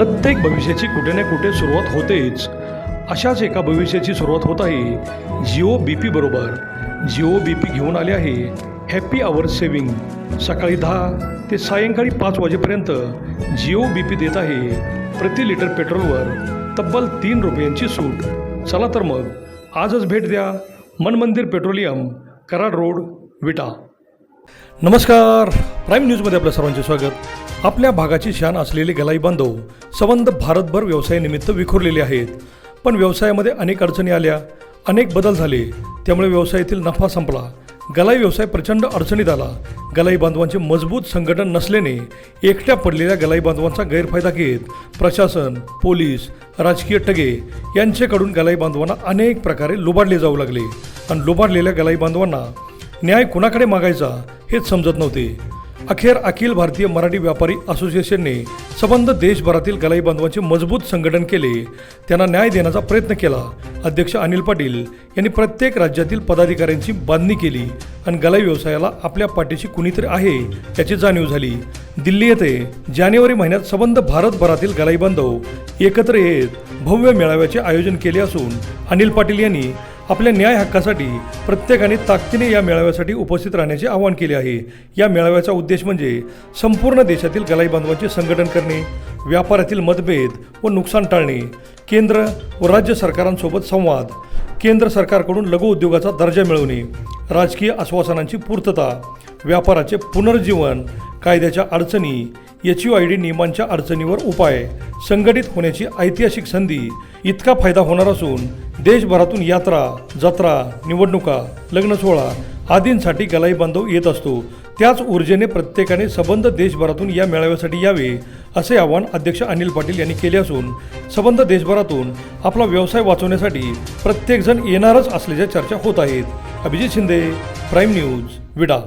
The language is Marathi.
प्रत्येक भविष्याची कुठे ना कुठे सुरुवात होतेच. अशाच एका भविष्याची सुरुवात होत आहे. जिओ बी पी बरोबर. जिओ बी पी घेऊन आले आहे. हॅपी आवर सेविंग सकाळी दहा ते सायंकाळी पाच वाजेपर्यंत जिओ बी पी देत आहे. प्रति लिटर पेट्रोलवर तब्बल तीन रुपयांची सूट. चला तर मग आजच भेट द्या. Manmandir petroleum Karad road Vita. नमस्कार. प्राईम न्यूजमध्ये आपल्या सर्वांचे स्वागत. आपल्या भागाची शान असलेले गलाई बांधव संबंध भारतभर व्यवसायानिमित्त विखुरलेले आहेत. पण व्यवसायामध्ये अनेक अडचणी आल्या अनेक बदल झाले. त्यामुळे व्यवसायातील नफा संपला. गलाई व्यवसाय प्रचंड अडचणीत आला. गलाई बांधवांचे मजबूत संघटन नसल्याने एकट्या पडलेल्या गलाई बांधवांचा गैरफायदा घेत प्रशासन पोलीस राजकीय टगे यांच्याकडून गलाई बांधवांना अनेक प्रकारे लुबाडले जाऊ लागले. आणि लुबाडलेल्या गलाई बांधवांना न्याय कुणाकडे मागायचा हेच समजत नव्हते. अखेर अखिल भारतीय मराठी व्यापारी असोसिएशनने संबंध देशभरातील गलाई बांधवांचे मजबूत संघटन केले. त्यांना न्याय देण्याचा प्रयत्न केला. अध्यक्ष अनिल पाटील यांनी प्रत्येक राज्यातील पदाधिकाऱ्यांची बांधणी केली आणि गलाई व्यवसायाला आपल्या पाठीशी कुणीतरी आहे याची जाणीव झाली. दिल्ली येथे जानेवारी महिन्यात संबंध भारतभरातील गलाई बांधव एकत्र येत भव्य मेळाव्याचे आयोजन केले असून अनिल पाटील यांनी आपल्या न्याय हक्कासाठी प्रत्येकाने ताकदीने या मेळाव्यासाठी उपस्थित राहण्याचे आवाहन केले आहे. या मेळाव्याचा उद्देश म्हणजे संपूर्ण देशातील गलाई बांधवांचे संघटन करणे व्यापारातील मतभेद व नुकसान टाळणे केंद्र व राज्य सरकारांसोबत संवाद केंद्र सरकारकडून लघु उद्योगाचा दर्जा मिळवणे राजकीय आश्वासनांची पूर्तता व्यापाराचे पुनर्जीवन कायद्याच्या अडचणी एच यू आय डी नियमांच्या अडचणीवर उपाय. संघटित होण्याची ऐतिहासिक संधी इतका फायदा होणार असून देशभरातून यात्रा जत्रा निवडणुका लग्न सोहळा आदींसाठी गलाई बांधव येत असतो. त्याच ऊर्जेने प्रत्येकाने संबंध देशभरातून या मेळाव्यासाठी यावे असे आवाहन अध्यक्ष अनिल पाटील यांनी केले असून संबंध देशभरातून आपला व्यवसाय वाचवण्यासाठी प्रत्येकजण येणारच असल्याच्या चर्चा होत आहेत. अभिजित शिंदे प्राईम न्यूज विडा.